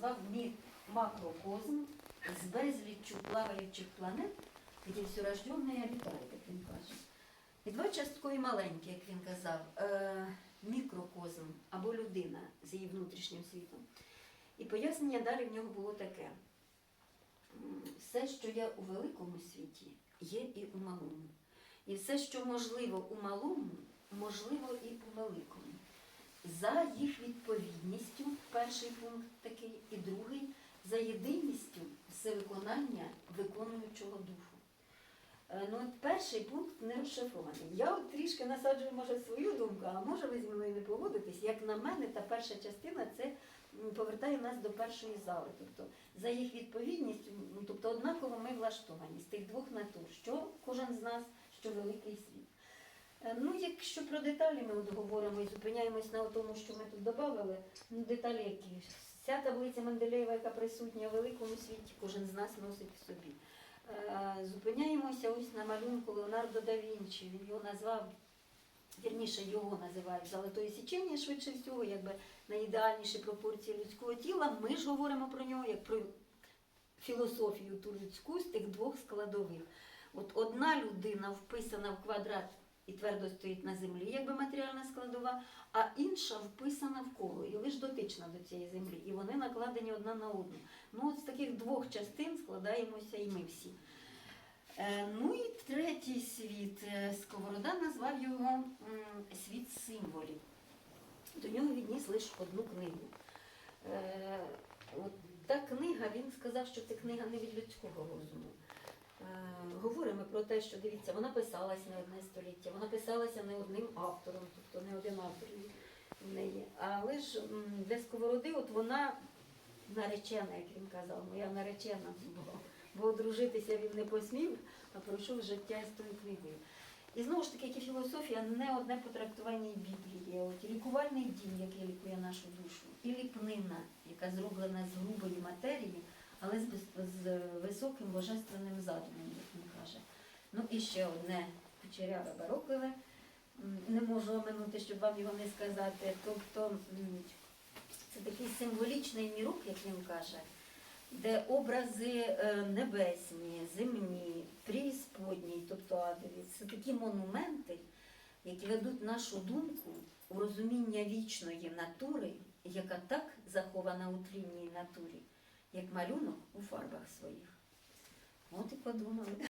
назвав мі- макрокосм з безліччю плаваючих планет, все рожденне обітає, як він каже. І два часткові маленькі, як він казав, е, мікрокозм або людина з її внутрішнім світом. І пояснення далі в нього було таке. Все, що є у великому світі, є і у малому. І все, що можливо у малому, можливо і у великому. За їх відповідністю, перший пункт такий, і другий, за єдиністю всевиконання виконуючого духу. Е, Ну, перший пункт не розшифрований. Я от трішки насаджую, може, свою думку, а може ви зі мною не погодитесь. Як на мене, та перша частина це повертає нас до першої зали. Тобто за їх відповідністю, тобто однаково ми влаштовані з тих двох натур, що кожен з нас, що великий світ. Е, Ну, якщо про деталі ми от говоримо і зупиняємось на тому, що ми тут додали, ну деталі які. Вся таблиця Менделєєва, яка присутня у великому світі, кожен з нас носить в собі. Е, Зупиняємося ось на малюнку Леонардо да Вінчі. Він його назвав, вірніше його називають золотої січення, швидше всього, якби найідеальніші пропорції людського тіла. Ми ж говоримо про нього як про філософію ту людську з тих двох складових. От одна людина вписана в квадрат і твердо стоїть на землі, якби матеріальна складова, а інша вписана в коло і лише дотична до цієї землі. І вони накладені одна на одну. Ну, от з таких двох частин складаємося і ми всі. Е, Ну і третій світ. Е, Сковорода назвав його світ символів. До нього відніс лише одну книгу. Е, От та книга, він сказав, що це книга не від людського розуму. Е, Говоримо про те, що дивіться, вона писалась не одне століття, вона писалася не одним автором, тобто не один автор в неї. Але ж для сковороди, от вона наречена, як він казав, моя наречена, бо, бо одружитися він не посмів, а пройшов життя з тою книгою. І знову ж таки, як і філософія, не одне потрактування і Біблії. От лікувальний дім, який лікує нашу душу, і ліпнина, яка зроблена з грубої матерії, але з, з високим божественним задумом, як він каже. Ну і ще одне кучеряве барокливе. М, Не можу оминути, щоб вам його не сказати. Тобто це такий символічний мірок, як він каже, де образи е, небесні, земні, прісподні, тобто це такі монументи, які ведуть нашу думку у розуміння вічної натури, яка так захована у тлінній натурі, як малюнок у фарбах своїх. От і подумали.